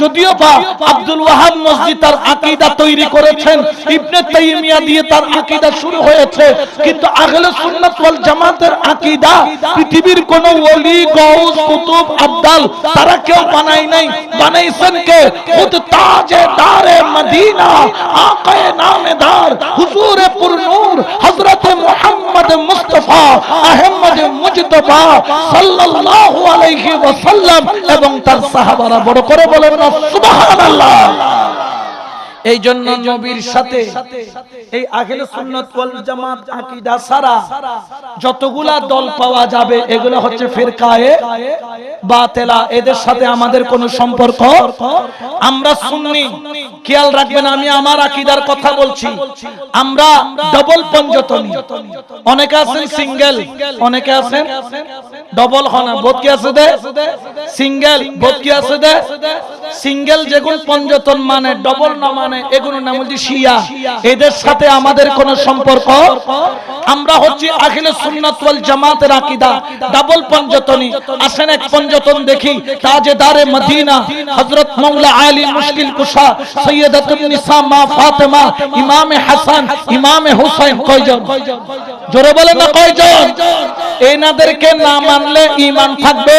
যদিও বা আব্দুল ওয়াহাব মসজিদ তার আকীদা তৈরি করেছেন, ইবনে তাইমিয়া দিয়ে তার আকীদা শুরু হয়েছে, কিন্তু আহলে সুন্নাত ওয়াল জামাতের আকীদা পৃথিবীর কোন ওলি কুতুব, আব্দাল, তারা কেউ বানাই নাই বানাইছেন কে খুদ তাজে দারে মদিনা আকায়ে নামেদার হুজুরে পুরনূর হযরত মুহাম্মদ মুস্তাফা আহমদ মুজতবা সাল্লাল্লাহু আলাইহি ওয়াসাল্লাম এবং তার সাহাবারা বড় করে বলেন না সুবহানাল্লাহ এই জন্য নবীর সাথে এই আহলে সুন্নাত ওয়াল জামাত আকীদা সারা যতগুলা দল পাওয়া যাবে এগুলো হচ্ছে ফিরকায়ে বাতেলা। এদের সাথে আমাদের কোনো সম্পর্ক? আমরা সুন্নি। খেয়াল রাখবেন আমি আমার আকীদার কথা বলছি। আমরা ডবল পঞ্জতনী। অনেকে আছেন সিঙ্গেল অনেকে আছেন ডবল হনা বোধ কি আছে দে? সিঙ্গেল বোধ কি আছে দে? সিঙ্গেল যেগুন পঞ্জতন মানে ডবল না মানে নাম হচ্ছে শিয়া। এদের সাথে আমাদের কোন সম্পর্ক? আমরা হচ্ছে জামাতের ডাবল আসেন এক পঞ্জতন দেখি। তাজেদারে মদিনা, হযরত আলী মুশকিল কুশা নিসা মা ফাতেমা, ইমামে হাসান হুসাইন কয়জন? জোরে বলেন না কয়জন? এনাদেরকে না মানলে ঈমান থাকবে?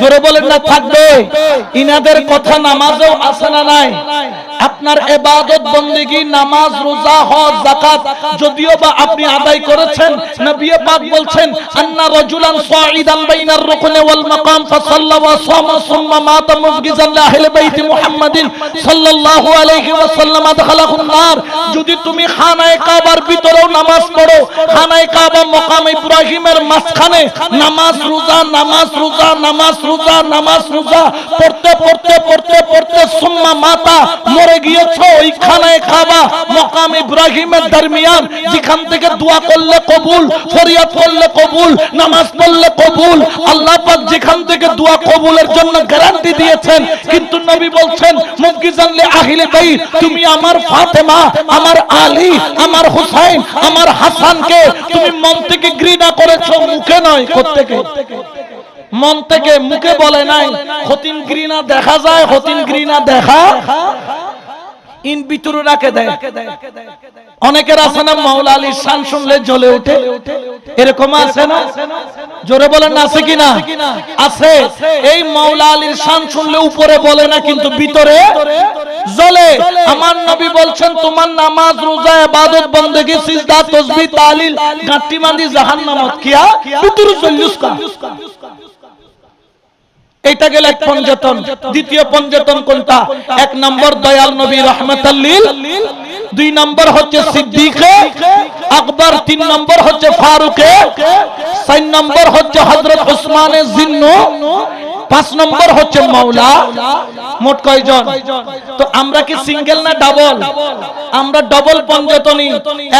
জোরে বলেন না থাকবে? ইনাদের কথা নামাজেও আছে না নাই? আপনার এবাদত বন্দেগী, নামাজ, রোজা, হজ, যাকাত যদিও বা আপনি আদায় করেছেন, নবী পাক বলছেন, আন্না রাজুলান সাঈদান বাইনার রুকনে ওয়াল মাকাম ফাসাল্লা ওয়া সামা সুম্মা মাতা মুফগিজান লিআহলি বাইতি মুহাম্মাদিন সাল্লাল্লাহু আলাইহি ওয়াসাল্লাম আদখালাহুন নার। যদি তুমি খানায়ে কাবার ভিতরেও নামাজ পড়ো, খানায়ে কাবা মাকাম ইব্রাহিমের মাঝখানে নামাজ, রোজা নামাজ রোজা নামাজ রোজা নামাজ, রোজা, পড়তে পড়তে পড়তে পড়তে সুম্মা মাতা মরে গিয়েছো। খাবা। মকাম ইব্রাহিমের দরমিয়ান, যেখান থেকে দোয়া করলে কবুল, ফরিয়াদ করলে কবুল, নামাজ পড়লে কবুল। আল্লাহ পাক যেখান থেকে দোয়া কবুলের জন্য গ্যারান্টি দিয়েছেন, কিন্তু নবী বলছেন তুমি আমার ফাতেমা, আমার আলী, আমার হুসাইন, আমার হাসানকে তুমি মন থেকে ঘৃণা করেছ, মুখে নয় কোত্থেকে মন থেকে মুখে বলে নাই হতিন ঘৃণা দেখা যায় হতিন ঘৃণা দেখা ইন ভিতরে রাখে দেয়। অনেকের আছে না, মাওলা আলীর শান শুনলে জ্বলে ওঠে। এরকম আছে না? জোরে বলেন না, আছে কিনা? আছে। এই মাওলা আলীর শান শুনলে উপরে বলে না, কিন্তু ভিতরে জ্বলে। আমার নবী বলছেন, তোমার নামাজ, রোজা, ইবাদত বندگی সিজদা, তাসবিহ, তালিল গাঁটি মান্দি জাহান্নামত কিয়া? ভিতরে জ্বলিস কা এটা গেল এক পঞ্জতন। দ্বিতীয় পঞ্জতন কোনটা? এক নম্বর দয়াল নবী রহমতাল্লিল। দুই নম্বর হচ্ছে সিদ্দিকে। আকবর তিন নম্বর হচ্ছে ফারুকে। চার নম্বর হচ্ছে হজরত উসমানে জিন্নু। পাঁচ নম্বর হচ্ছে মাওলা। মোট কয়জন? তো আমরা কি সিঙ্গেল না ডাবল? আমরা ডবল পঞ্জতনী।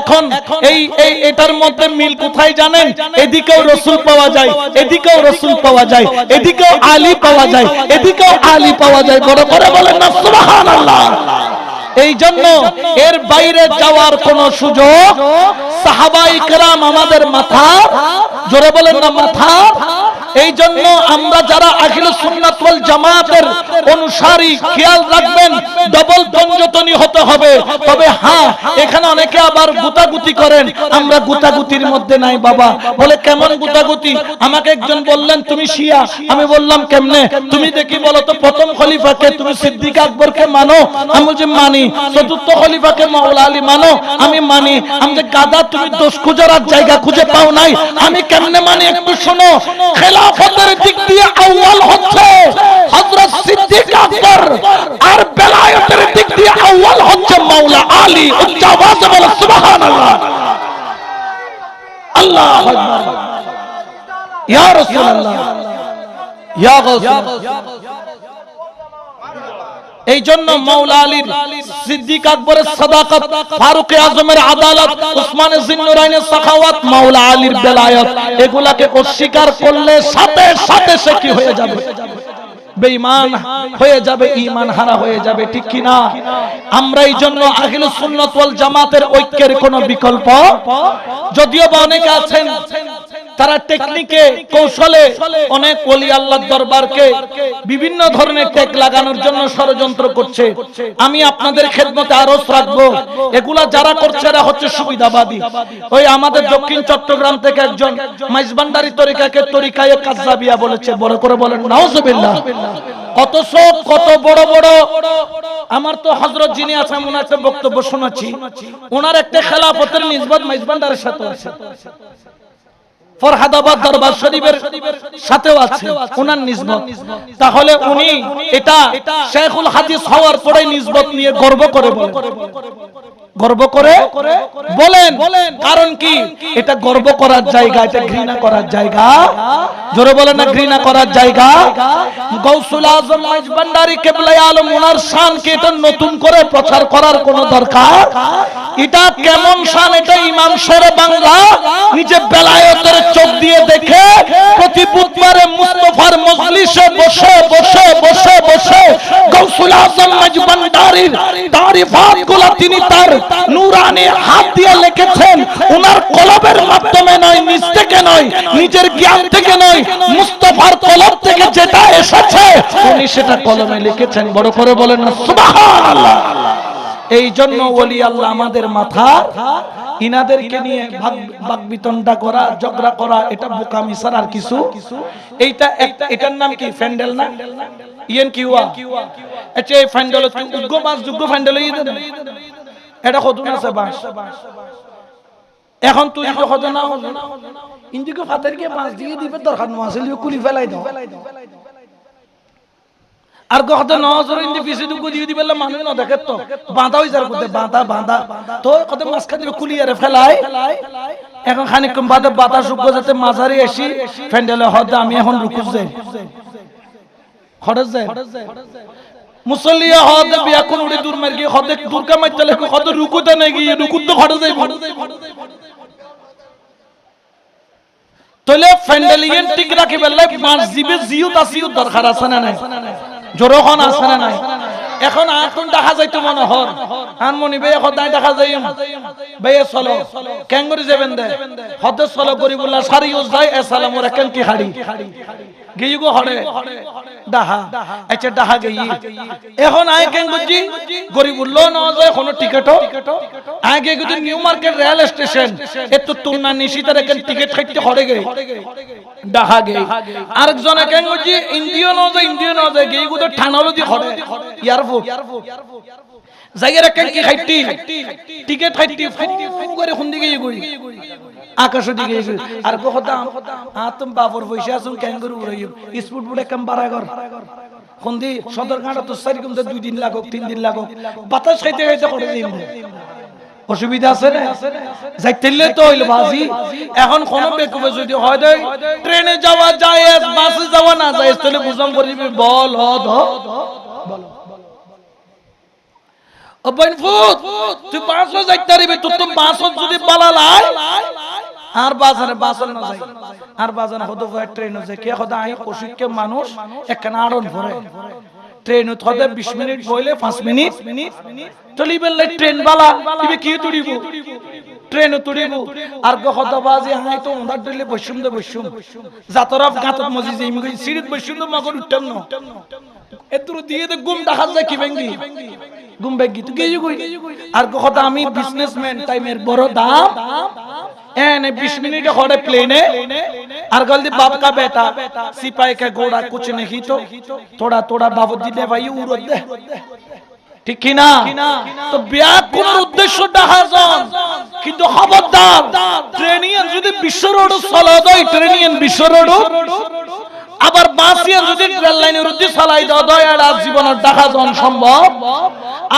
এখন এই এই, এটার মধ্যে মিল কোথায় জানেন? এদিকেও রসুল পাওয়া যায়, এদিকেও রসুল পাওয়া যায়, এদিকেও আলী পাওয়া যায়, এদিকেও আলী পাওয়া যায়। বড় করে বলেন না, সুবহানাল্লাহ। এই জন্য এর বাইরে যাওয়ার কোন সুযোগ সাহাবাই کرام আমাদের মাথা জোরে বলেন না মাথা এই জন্য আমরা যারা আখিল সুন্নাত ওয়াল জামাতের অনুসারী খেয়াল রাখবেন ডবল পঞ্জতনী হতে হবে তবে হ্যাঁ এখানে অনেকে আবার গুতাগুতি করেন আমরা গুতাগুতির মধ্যে নাই বাবা বলে কেমন গুতাগুতি আমাকে একজন বললেন তুমি শিয়া আমি বললাম কেমনে তুমি দেখি বলো তো প্রথম খলিফাকে তুমি সিদ্দিক আকবরকে মানো আমি বলছি মানি চতুর্থ খলিফাকে মাওলা আলী মানো, আমি মানি। আমি যে গাদা তুমি দোষ খুঁজার জায়গা খুঁজে পাও নাই, আমি কেমনে মানি একটু শোনো। খেলাফতের দিক দিয়ে আউয়াল হচ্ছে। হযরত সিদ্দিক আকবর আর বেলায়েতের দিক দিয়ে আউয়াল হচ্ছে মাওলা আলী। উচ্চ আওয়াজে বলো, সুবহানাল্লাহ। আল্লাহু আকবার। ইয়া রাসূলুল্লাহ। ইয়া গাউসুল্লাহ এই জন্য মাওলা আলীর সিদ্দিক আকবরের সাদাকাত ফারুক আজমের আদালত উসমান জিন্নুরাইনের সাখাওয়াত আলীর বেলায়েত এগুলাকে অস্বীকার করলে সাথে সাথে সে কি হয়ে যাবে? বেঈমান হয়ে যাবে ঈমান হারা হয়ে যাবে ঠিক কি না? আমরা এই জন্য আহলে সুন্নাত ওয়াল জামাতের ঐক্যের কোনো বিকল্প? যদিও বা অনেকে আছেন তারা টেকনিকে কৌশলে অনেক ওলি আল্লাহর দরবারকে বিভিন্ন ধরনের টেক লাগানোর জন্য ষড়যন্ত্র করছে। আমি আপনাদের খেদমতে আরজ রাখব। এগুলা যারা করছে এরা হচ্ছে সুবিধাবাদী। ওই আমাদের দক্ষিণ চট্টগ্রাম থেকে একজন মাইজবান্ডারি তরিকাকে তরিকায় কাজাবিয়া বলেছে। বড় করে বলেন, নাউজুবিল্লাহ। কত সব কত বড় বড়। আমার তো হযরত যিনি আছেন ওনার একটা বক্তব্য শোনাচ্ছি। ওনার একটা খেলাফতের নিজবাদ মাইজবান্ডারের সাথে আছে। ফরহাদাবাদ দরবার শরীফের সাথেও আছে ওনার নিসবত তাহলে উনি এটা শেখুল হাদিস হওয়ার পরে নিসবত নিয়ে গর্ব করে বলেন। গর্ব করে বলেন। কারণ কি? এটা গর্ব করার জায়গা, এটা ঘৃণা করার জায়গা। জোরে বলেন না, ঘৃণা করার জায়গা। গৌসুল আজম মাইজ ভান্ডারী কেবলাই আলম ওনার শান কে এটা নতুন করে প্রচার করার কোন দরকার? এটা কেমন শান? এটা ইমাম শেরে বাংলা, নিজে বেলায়েতের মজলিসে বসে বসে বসে বসে। গৌসুল আজম মজবন্দারির তারিফাতগুলা তিনি তার নুরানি হাত দিয়ে লিখেছেন। ওনার কলবের মাধ্যমে নয় নিজ থেকে নয়, নিজের জ্ঞান থেকে নয়, মুস্তফার কলব থেকে যেটা এসেছে, উনি সেটা কলমে লিখেছেন। বড় করে বলেন সুবহানাল্লাহ। এই জন্য ওলি আল্লাহ আমাদের মাথা, ইনাদেরকে নিয়ে বিতনটা করা, ঝগড়া করা, এটা বোকামি ছাড়া আর কিছু। এইটা একটা এটার নাম কি? ফ্যান্ডেল না? ইয়েন কি হুয়া আচ্ছা এই ফ্যান্ডেল উগ্র মাস যোগ্য ফ্যান্ডেল এটা কতদিন আছে বাস? এখন তুই কত না ইন্দিকে ফাতের কে বাঁশ দিয়ে দিবে, দরকার নোয়াছিল কুলি ফেলাই দাও। আর কত নজর ইন্দি পিছে দুগু দিয়ে দিবে মানুষ না দেখে তো। বাঁধা হই যার বাঁধা বাঁধা। তো কত মাছ খাতে কুলিয়ারে ফেলাই। এখন খানিক বাদে বাতাস উগ্র যাতে মাঝারি এসি ফ্যান্ডেলে হতে আমি এখন রুকুস যাই খরচ যায় মুসল্লিয়া হদে বিয়া কোন হদে আছে জোরখন আছে না নাই? এখন এখন দেখা যাইতো মনে হর আন মনি বে এখন দাই দেখা যাই বে চলো। কেঙ্গরি যাবেন দে হদ চলো গরিবুল্লাহ সারি ইউজ যায় আসসালামু আলাইকুম কি হাড়ি গিয়ে হড়ে ডাহা আচ্ছা ডাহা গই এখন আয় কেন বুঝি? গরিব উল্লো না যায় কোন টিকেট আগে কিন্তু নিউ মার্কেট রেল স্টেশন। এত তুলনা নিশিতার এখন টিকেট খাইতে হড়ে গে। ডাহা গে। আরেকজন কেন বুঝি? ইন্ডিয়া না যায় ইন্ডিয়া না যায় গিয়ে গুতো ঠানালজি হড়ে। এয়ারপোর্ট জায়গার কেন কি খাইতি? টিকেট খাইতি, ফু করে খুন দিকে গই আকাশ দিকে আর কহতাম আতম বাবর পয়সা আসুন ক্যাঙ্গুরু উড়াইম স্পুট বুড়ে কাম বারাগর? কোনদি সদরঘাট তো সারি কম দুই দিন লাগুক তিন দিন লাগুক। বাতাস খাইতে খাইতে করে দিন অসুবিধা আছে না? যাইতেলে তো হইল বাজি এখন কোন বেকুবে যদি হয় দেয় ট্রেনে যাওয়া যায় বাসে যাওয়া না যায় তাহলে বুঝাম করিবি বল হ ধ। বলো অবৈন ফুট তুই বাসও যাইতে পারবি তুই তো বাসও যদি বালালাই আর বাজারে বাসল না যাই। আর বাজারে হতো ট্রেন আছে। কে হতো আই কষিককে মানুষ একখানা আড়ন ভরে। ট্রেন হতে 20 মিনিট বইলে 5 মিনিট। চলি বেললে ট্রেন বালা তুমি কি তুড়িব? ট্রেন তুড়িব। আর গহত বাজে হাই তো ওন্দার দিলে বসুম দে বসুম জাতরফ গাতত মজি যে ইমগই সিরিত বসুম দে মগর উঠতাম না এতুর দিয়ে দে গুম দেখা যায় কি বেঙ্গি গুম বেঙ্গি তুই গিয়ে গই আর গহত আমি বিজনেসম্যান টাইমের বড় দাম। एने 20 मिनट होड़े प्लेने और गलती बाप का बेटा सिपाही का घोड़ा कुछ नहीं तो थोड़ा थोड़ा बाबूजी ने भाई उड़ो दे ঠিক কিনা তো বিয়া কোন উদ্দেশ্য ডাহাজন কিন্তু খবরদার ট্রেনিয়ান যদি বিশ্ব রোড চলা দেয় ট্রেনিয়ান বিশ্ব রোড আবার বাসিয়ান যদি রেল লাইনের উদ্দেশ্যে চালাই দেওয়া দেয় আর জীবনের ডাকাজন সম্ভব।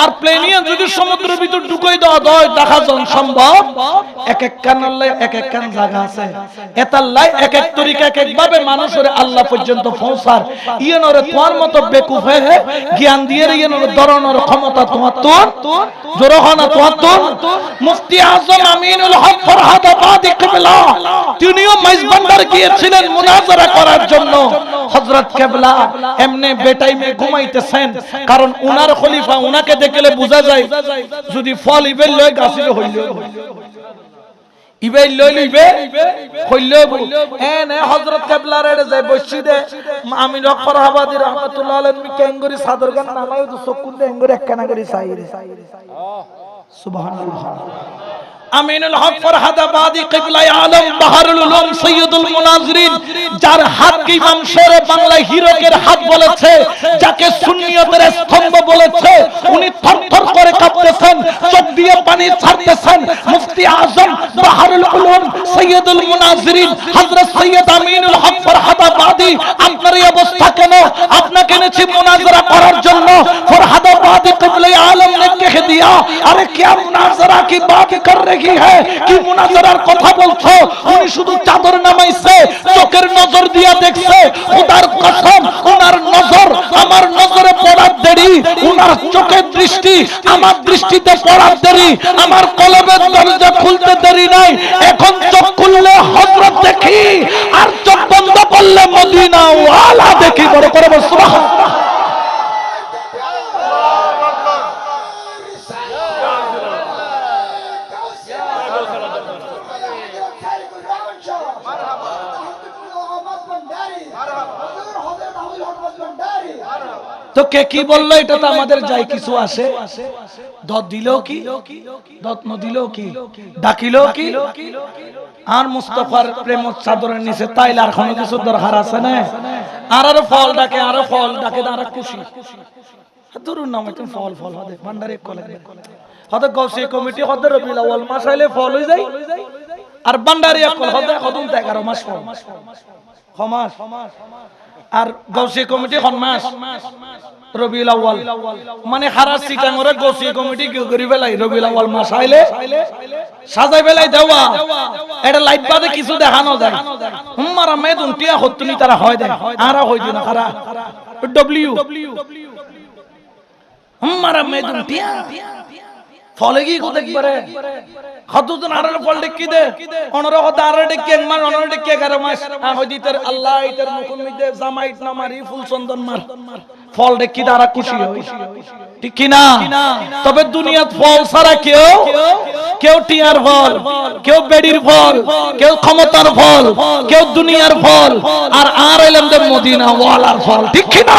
আর প্লেনিয়ান যদি সমুদ্রের ভিতর ঢুকাই দেওয়া দেয় ডাকাজন সম্ভব। এক এক কানাল্লাই এক এক কান জায়গা আছে। এতাল্লাই এক এক তরিকা এক এক ভাবে মানুষের আল্লাহ পর্যন্ত পৌঁছার। ইয়েনরে তোমার মতো বেকুফ হয়ে জ্ঞান দিয়ে ইয়েনরে ধরনের ক্ষমতা তোমার তোর। জোরহানা তোমার তোর। মুফতি আজম আমিনুল হক ফরহাদ আবাদি কিবলা, তিনিও গিয়েছিলেন মুনাজারা করার জন্য। হযরত কেবলা এমনি বেটাইমে ঘুমাইতেছেন, কারণ উনার খলিফা উনাকে দেখলে বোঝা যায়, যদি ফল ইবেল লয় হইল। ইবে লইল ইবে হইল এনে হযরত কেবলার এড়ে যায় বসি দে আমি রক্ষর হাবাদি রহমাতুল্লাহ আলাইহি নামায় তো একখানা করে সাইরে সুবহানাল্লাহ। আমিনুল হক ফরহাদাবাদি কিবলাই আলম বাহারুল উলুম সৈয়দুল মুনাজিরিন যার হাতকে ইমাম শেরে বাংলা হিরকের হাত বলেছে যাকে সুন্নিয়তের স্তম্ভ বলেছে উনি থরথর করে কাঁপতেছেন চোখ দিয়ে পানি ছাড়তেছেন মুফতি আজম বাহারুল উলুম সৈয়দুল মুনাজিরিন হযরত সৈয়দ আমিনুল হক ফরহাদাবাদি আপনার এই অবস্থা কেন আপনাকে এনেছি মুনাজারা করার জন্য ফরহাদাবাদি কিবলাই আলম ने कह दिया अरे क्या मुनाजरा की बात कर रही है কি মুনাজারার কথা বলছো? উনি শুধু চাদর নামাইছে, চোখের নজর দিয়া দেখছে। খোদার কসম ওনার নজর, আমার নজরে পড়ার দেরি ওনার চোখের দৃষ্টি, আমার দৃষ্টিতে পড়ার দেরি, আমার কলবের দরজা খুলতে দেরি নাই। এখন চোখ খুললে হযরত দেখি, আর চোখ বন্ধ করলে মদিনা ওয়ালা দেখি। বড় করে বল সুবহানাল্লাহ। তো কে কি বলল? এটা তো আমাদের যাই কিছু আসে দত দিলেও কি? দত ন দিলেও কি? ডাকিলেও কি? আর মুস্তফার প্রেম চাদরের নিচে তাইলে আর কোনো কিছু দরকার আছে না? আর আরও ফল ডাকে, আরও ফল ডাকে, আর খুশি। ধরুন নাম একটু ফল ফল, হদে, ভান্ডারে কলে হদে গৌসি কমিটি, হদে রবিল আউয়াল, মাস আইলে ফল হই যায়। আর ভান্ডারি কল, হদে হদুন 11 মাস ফল। খমাস আর গৌসি কমিটি খনমাস রবিউল আউয়াল। মানে হারা সিটাঙ্গরে গৌসি কমিটি কি করি বেলাই, রবিউল আউয়াল মাস আইলে, সাজাই বেলাই দেওয়া। এটা লাইট বাদে কিছু দেখানো যায় হুম্মারা মে দুনটিয়া হতুনি তারা হয় দেয়। আরা হই দিন হারা ডব্লিউ হুম্মারা মে দুনটিয়া ফলে কি ফল দে। অনর অনর 11 মাস। আল্লাহ মিদে জামাইট না মারি, ফুল চন্দন মার। ফল খুশি হয় ঠিক কি না? তবে দুনিয়াত ফল ছাড়া কেউ কেউ টিয়ার ফল, কেউ বেডির ফল, কেউ ক্ষমতার ফল, কেউ দুনিয়ার ফল, আর আর এলাম যে মদিনা ওয়ালার ফল। ঠিক কি না?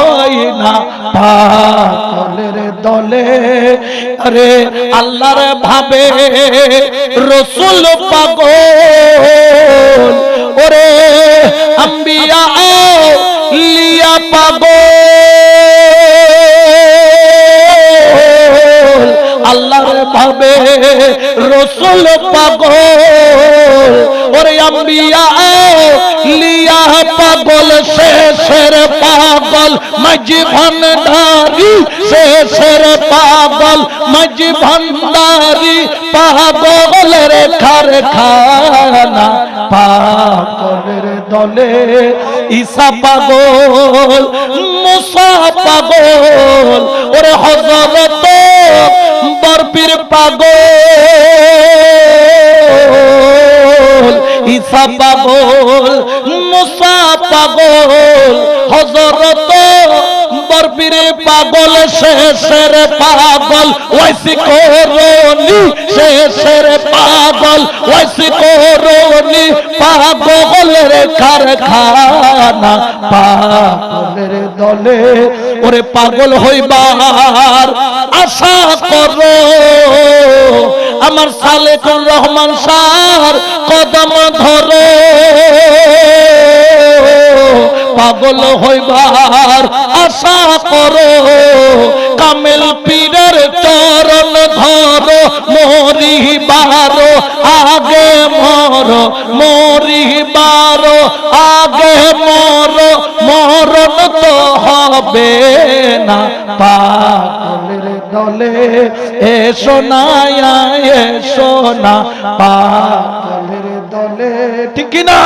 না, পাগলের দলে। আরে আল্লাহর ভাবে রসুল পাগল। ওরে আম্বিয়া লিয়া পাগল। আল্লাহর ভাবে রসুল পাগল। ওরে আম্বিয়া পাগল শেষের পাগল মাঝি ভান্ডারি শেষের পাগল মাঝি ভান্ডারি পাগলের কারখানা, পাগলের দলে ঈসা পাগল, মুসা পাগল, ওরে হজরত বরপির পাগল। ঈসা পাগল, মুসা পাগল হজরত বরপিরে পাগল, শেষের পাগল, ওয়াইসি করনি, শেষের পাগল, ওয়াইসি করনি, পাগলের কারখানা, পাগলের দলে। ওরে পাগল হইবার আশা করো আমার সালেকুর রহমান সার কদম ধরো। পাগল হইবার আশা করো। কামেল পীরের চরণ ধরো, মরিবার আগে মর, মরিবার আগে মর। মরণ তো হবে না পাগলের দলে এ সোনায়া এ সোনা পাগলের দলে। ঠিক না